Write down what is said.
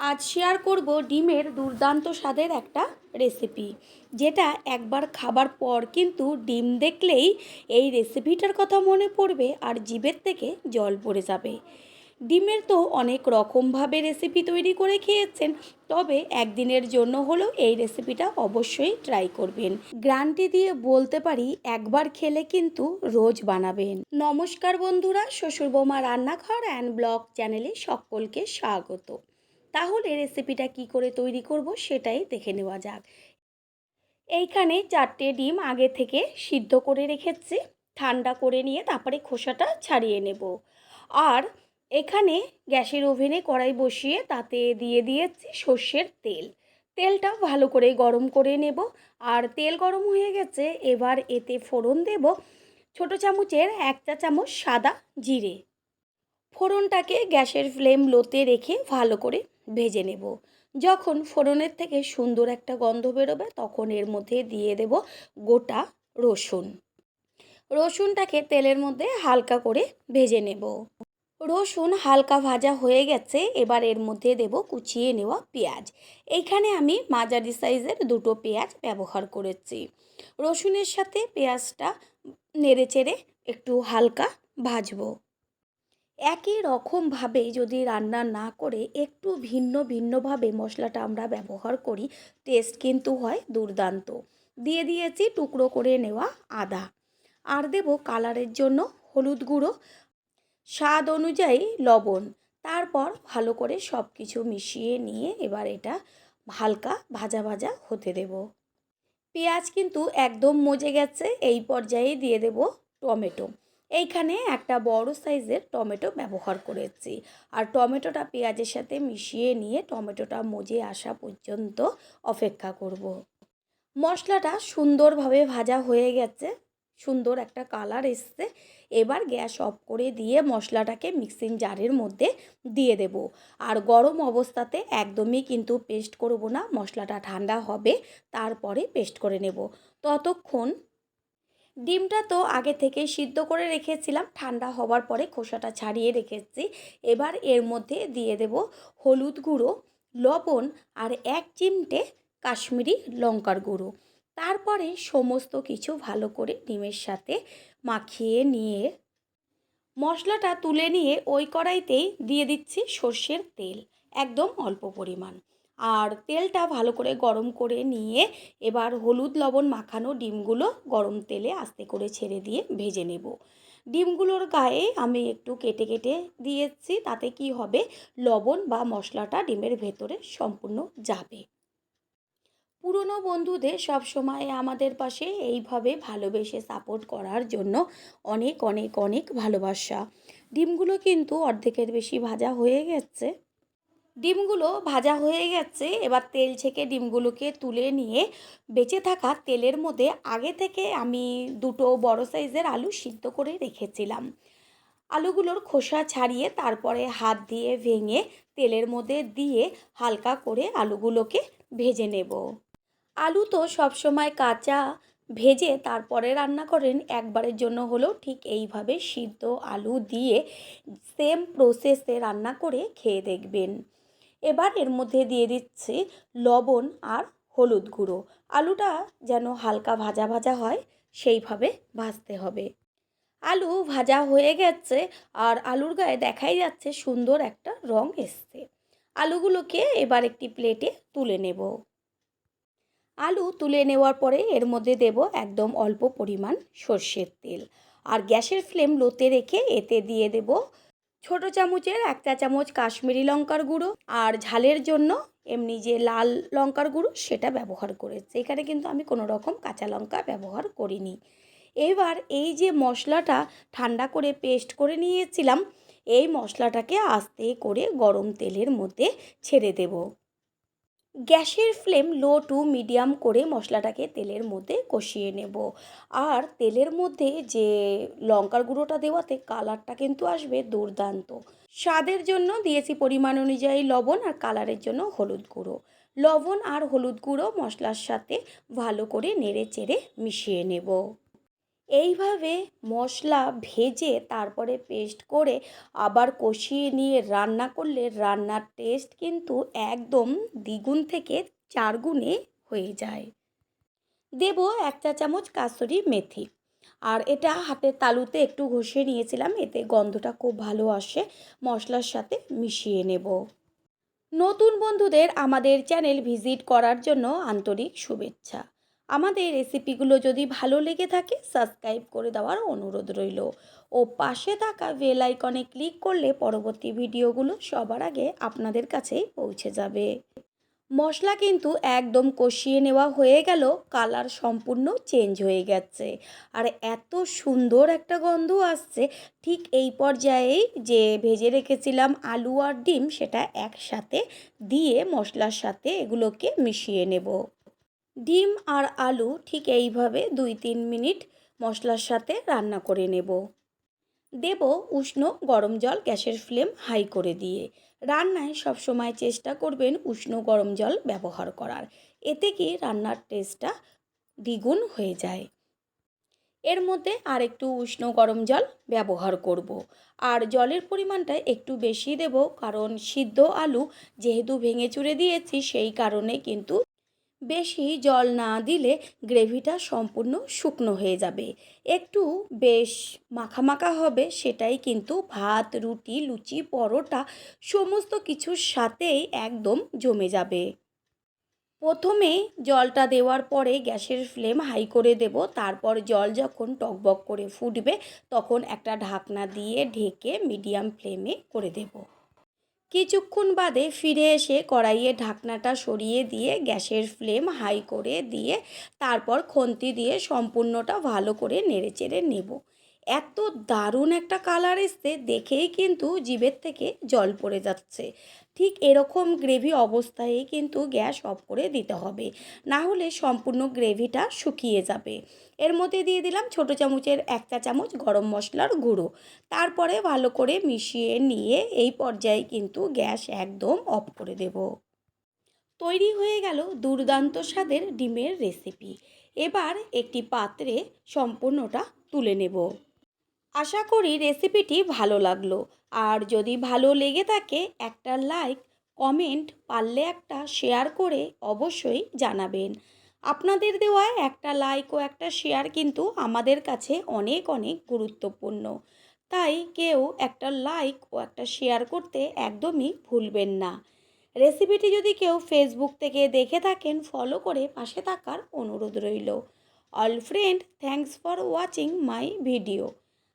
আজ শেয়ার করব ডিমের দুর্দান্ত স্বাদের একটা রেসিপি যেটা একবার খাবার পর কিন্তু ডিম দেখলেই এই রেসিপিটার কথা মনে পড়বে আর জিভের থেকে জল পড়ে যাবে। ডিমের তো অনেক রকমভাবে রেসিপি তৈরি করে খেয়েছেন, তবে একদিনের জন্য হলেও এই রেসিপিটা অবশ্যই ট্রাই করবেন। গ্রান্টি দিয়ে বলতে পারি একবার খেলে কিন্তু রোজ বানাবেন। নমস্কার বন্ধুরা শ্বশুর বৌমা রান্নাঘর অ্যান্ড ব্লগ চ্যানেলে সকলকে স্বাগত। তাহলে রেসিপিটা কি করে তৈরি করব সেটাই দেখে নেওয়া যাক। এইখানে চারটে ডিম আগে থেকে সিদ্ধ করে রেখেছি, ঠান্ডা করে নিয়ে তারপরে খোসাটা ছাড়িয়ে নেব। আর এখানে গ্যাসের ওভেনে কড়াই বসিয়ে তাতে দিয়ে দিয়েছি সর্ষের তেল। তেলটা ভালো করে গরম করে নেব। আর তেল গরম হয়ে গেছে, এবার এতে ফোড়ন দেব ছোট চামচের এক চা চামচ সাদা জিরে। ফোড়নটাকে গ্যাসের ফ্লেম লোতে রেখে ভালো করে ভেজে নেব। যখন ফোড়নের থেকে সুন্দর একটা গন্ধ বেরোবে, তখন এর মধ্যে দিয়ে দেব গোটা রসুন। রসুনটাকে তেলের মধ্যে হালকা করে ভেজে নেব। রসুন হালকা ভাজা হয়ে গেছে, এবার এর মধ্যে দেব কুচিয়ে নেওয়া পেঁয়াজ। এইখানে আমি মাঝারি সাইজের দুটো পেঁয়াজ ব্যবহার করেছি। রসুনের সাথে পেঁয়াজটা নেড়ে চেড়ে একটু হালকা ভাজবো। একই রকমভাবে যদি রান্না না করে একটু ভিন্ন ভিন্নভাবে মশলাটা আমরা ব্যবহার করি টেস্ট কিন্তু হয় দুর্দান্ত। দিয়ে দিয়েছি টুকরো করে নেওয়া আদা। আর দেব কালারের জন্য হলুদ গুঁড়ো। স্বাদ অনুযায়ী লবণ। তারপর ভালো করে সব কিছু মিশিয়ে নিয়ে এবার এটা হালকা ভাজা ভাজা হতে দেব। পেঁয়াজ কিন্তু একদম মজে গেছে, এই পর্যায়ে দিয়ে দেব টমেটো। এইখানে একটা বড় সাইজের টমেটো ব্যবহার করেছি। আর টমেটোটা পেঁয়াজের সাথে মিশিয়ে নিয়ে টমেটোটা মজে আসা পর্যন্ত অপেক্ষা করব। মশলাটা সুন্দরভাবে ভাজা হয়ে গেছে, সুন্দর একটা কালার এসছে। এবার গ্যাস অফ করে দিয়ে মশলাটাকে মিক্সিং জারের মধ্যে দিয়ে দেব। আর গরম অবস্থাতে একদমই কিন্তু পেস্ট করব না, মশলাটা ঠান্ডা হবে, তারপরে পেস্ট করে নেব। ততক্ষণ ডিমটা তো আগে থেকে সিদ্ধ করে রেখেছিলাম, ঠান্ডা হওয়ার পরে খোসাটা ছাড়িয়ে রেখেছি। এবার এর মধ্যে দিয়ে দেব হলুদ গুঁড়ো, লবণ আর এক চিমটে কাশ্মীরি লঙ্কার গুঁড়ো। তারপরে সমস্ত কিছু ভালো করে ডিমের সাথে মাখিয়ে নিয়ে মশলাটা তুলে নিয়ে ওই কড়াইতেই দিয়ে দিচ্ছি সর্ষের তেল, একদম অল্প পরিমাণ। আর তেলটা ভালো করে গরম করে নিয়ে এবার হলুদ লবণ মাখানো ডিমগুলো গরম তেলে আস্তে করে ছেড়ে দিয়ে ভেজে নেব। ডিমগুলোর গায়ে আমি একটু কেটে কেটে দিয়েছি, তাতে কি হবে? লবণ বা মশলাটা ডিমের ভেতরে সম্পূর্ণ যাবে। পুরনো বন্ধুদের সব সময় আমাদের পাশে এইভাবে ভালোবেসে সাপোর্ট করার জন্য অনেক অনেক অনেক ভালোবাসা। ডিমগুলো কিন্তু অর্ধেকের বেশি ভাজা হয়ে গেছে। ডিমগুলো ভাজা হয়ে গেছে। এবার তেল ছেঁকে ডিমগুলোকে তুলে নিয়ে বেঁচে থাকা তেলের মধ্যে আগে থেকে আমি দুটো বড় সাইজের আলু সিদ্ধ করে রেখেছিলাম। আলুগুলোর খোসা ছাড়িয়ে তারপরে হাত দিয়ে ভেঙে তেলের মধ্যে দিয়ে হালকা করে আলুগুলোকে ভেজে নেব। আলু তো সবসময় কাঁচা, ভেজে তারপরে রান্না করেন। একবারের জন্য হলেও ঠিক এইভাবে সিদ্ধ আলু দিয়ে সেম প্রসেসে রান্না করে খেয়ে দেখবেন। এবার এর মধ্যে দিয়ে দিচ্ছি লবণ আর হলুদ গুঁড়ো। আলুটা যেন হালকা ভাজা ভাজা হয়, সেইভাবে ভাজতে হবে। আলু ভাজা হয়ে গেছে আর আলুর গায়ে দেখাই যাচ্ছে সুন্দর একটা রং এসছে। আলুগুলোকে এবার একটি প্লেটে তুলে নেব। আলু তুলে নেওয়ার পরে এর মধ্যে দেব একদম অল্প পরিমাণ সর্ষের তেল। আর গ্যাসের ফ্লেম লোতে রেখে এতে দিয়ে দেব ছোট চামচের এক চা চামচ কাশ্মীরি লঙ্কার গুঁড়ো আর ঝালের জন্য এমনি যে লাল লঙ্কার গুঁড়ো সেটা ব্যবহার করেছি। এখানে কিন্তু আমি কোনো রকম কাঁচা লঙ্কা ব্যবহার করিনি। এবার এই যে মশলাটা ঠান্ডা করে পেস্ট করে নিয়েছিলাম, এই মশলাটাকে আস্তে করে গরম তেলের মধ্যে ছেড়ে দেব। গ্যাসের ফ্লেম লো টু মিডিয়াম করে মশলাটাকে তেলের মধ্যে কষিয়ে নেব। আর তেলের মধ্যে যে লঙ্কার গুঁড়োটা দেওয়াতে কালারটা কিন্তু আসবে দুর্দান্ত। স্বাদের জন্য দিয়েছি পরিমাণ অনুযায়ী লবণ আর কালারের জন্য হলুদ গুঁড়ো। লবণ আর হলুদ গুঁড়ো মশলার সাথে ভালো করে নেড়ে চেড়ে মিশিয়ে নেব। এইভাবে মশলা ভেজে তারপরে পেস্ট করে আবার কষিয়ে নিয়ে রান্না করলে রান্নার টেস্ট কিন্তু একদম দ্বিগুণ থেকে চার গুণে হয়ে যায়। দেব এক চা চামচ কাসুরি মেথি। আর এটা হাতের তালুতে একটু ঘষে নিয়েছিলাম, এতে গন্ধটা খুব ভালো আসে, মশলার সাথে মিশিয়ে নেব। নতুন বন্ধুদের আমাদের চ্যানেল ভিজিট করার জন্য আন্তরিক শুভেচ্ছা। আমাদের রেসিপিগুলো যদি ভালো লেগে থাকে, সাবস্ক্রাইব করে দেওয়ার অনুরোধ রইল। ও পাশে থাকা বেল আইকনে ক্লিক করলে পরবর্তী ভিডিওগুলো সবার আগে আপনাদের কাছেই পৌঁছে যাবে। মশলা কিন্তু একদম কষিয়ে নেওয়া হয়ে গেল, কালার সম্পূর্ণ চেঞ্জ হয়ে গেছে। আর এত সুন্দর একটা গন্ধ আসছে, ঠিক এই পর্যায়েই যে ভেজে রেখেছিলাম আলু আর ডিম, সেটা একসাথে দিয়ে মশলার সাথে এগুলোকে মিশিয়ে নেব। ডিম আর আলু ঠিক এইভাবে দুই তিন মিনিট মশলার সাথে রান্না করে নেব। দেব উষ্ণ গরম জল গ্যাসের ফ্লেম হাই করে দিয়ে। রান্নায় সবসময় চেষ্টা করবেন উষ্ণ গরম জল ব্যবহার করার। এতে কি রান্নার টেস্টটা দ্বিগুণ হয়ে যায়। এর মধ্যে আর একটু উষ্ণ গরম জল ব্যবহার করব। আর জলের পরিমাণটা একটু বেশি দেব কারণ সিদ্ধ আলু যেহেতু ভেঙে চুরে দিয়েছি সেই কারণে কিন্তু বেশি জল না দিলে গ্রেভিটা সম্পূর্ণ শুকনো হয়ে যাবে। একটু বেশ মাখা মাখা হবে, সেটাই কিন্তু ভাত, রুটি, লুচি, পরোটা সমস্ত কিছুর সাথেই একদম জমে যাবে। প্রথমে জলটা দেওয়ার পরে গ্যাসের ফ্লেম হাই করে দেব। তারপর জল যখন টকবক করে ফুটবে, তখন একটা ঢাকনা দিয়ে ঢেকে মিডিয়াম ফ্লেমে করে দেব। কিছুক্ষণ বাদে ফিরে এসে কড়াইয়ে ঢাকনাটা সরিয়ে দিয়ে গ্যাসের ফ্লেম হাই করে দিয়ে তারপর খন্তি দিয়ে সম্পূর্ণটা ভালো করে নেড়েচেড়ে নেব। এত দারুণ একটা কালার এসছে, দেখেই কিন্তু জিভের থেকে জল পড়ে যাচ্ছে। ঠিক এরকম গ্রেভি অবস্থায় কিন্তু গ্যাস অফ করে দিতে হবে, না হলে সম্পূর্ণ গ্রেভিটা শুকিয়ে যাবে। এর মধ্যে দিয়ে দিলাম ছোটো চামচের এক চা চামচ গরম মশলার গুঁড়ো। তারপরে ভালো করে মিশিয়ে নিয়ে এই পর্যায়ে কিন্তু গ্যাস একদম অফ করে দেব। তৈরি হয়ে গেল দুর্দান্ত স্বাদের ডিমের রেসিপি। এবার একটি পাত্রে সম্পূর্ণটা তুলে নেব। আশা করি রেসিপিটি ভালো লাগল। আর যদি ভালো লেগে থাকে, একটা লাইক কমেন্ট পারলে একটা শেয়ার করে অবশ্যই জানাবেন। আপনাদের দেওয়া একটা লাইক ও একটা শেয়ার কিন্তু আমাদের কাছে অনেক অনেক গুরুত্বপূর্ণ। তাই কেউ একটা লাইক ও একটা শেয়ার করতে একদমই ভুলবেন না। রেসিপিটি যদি কেউ ফেসবুক থেকে দেখে থাকেন ফলো করে পাশে থাকার অনুরোধ রইল। All friend thanks for watching my video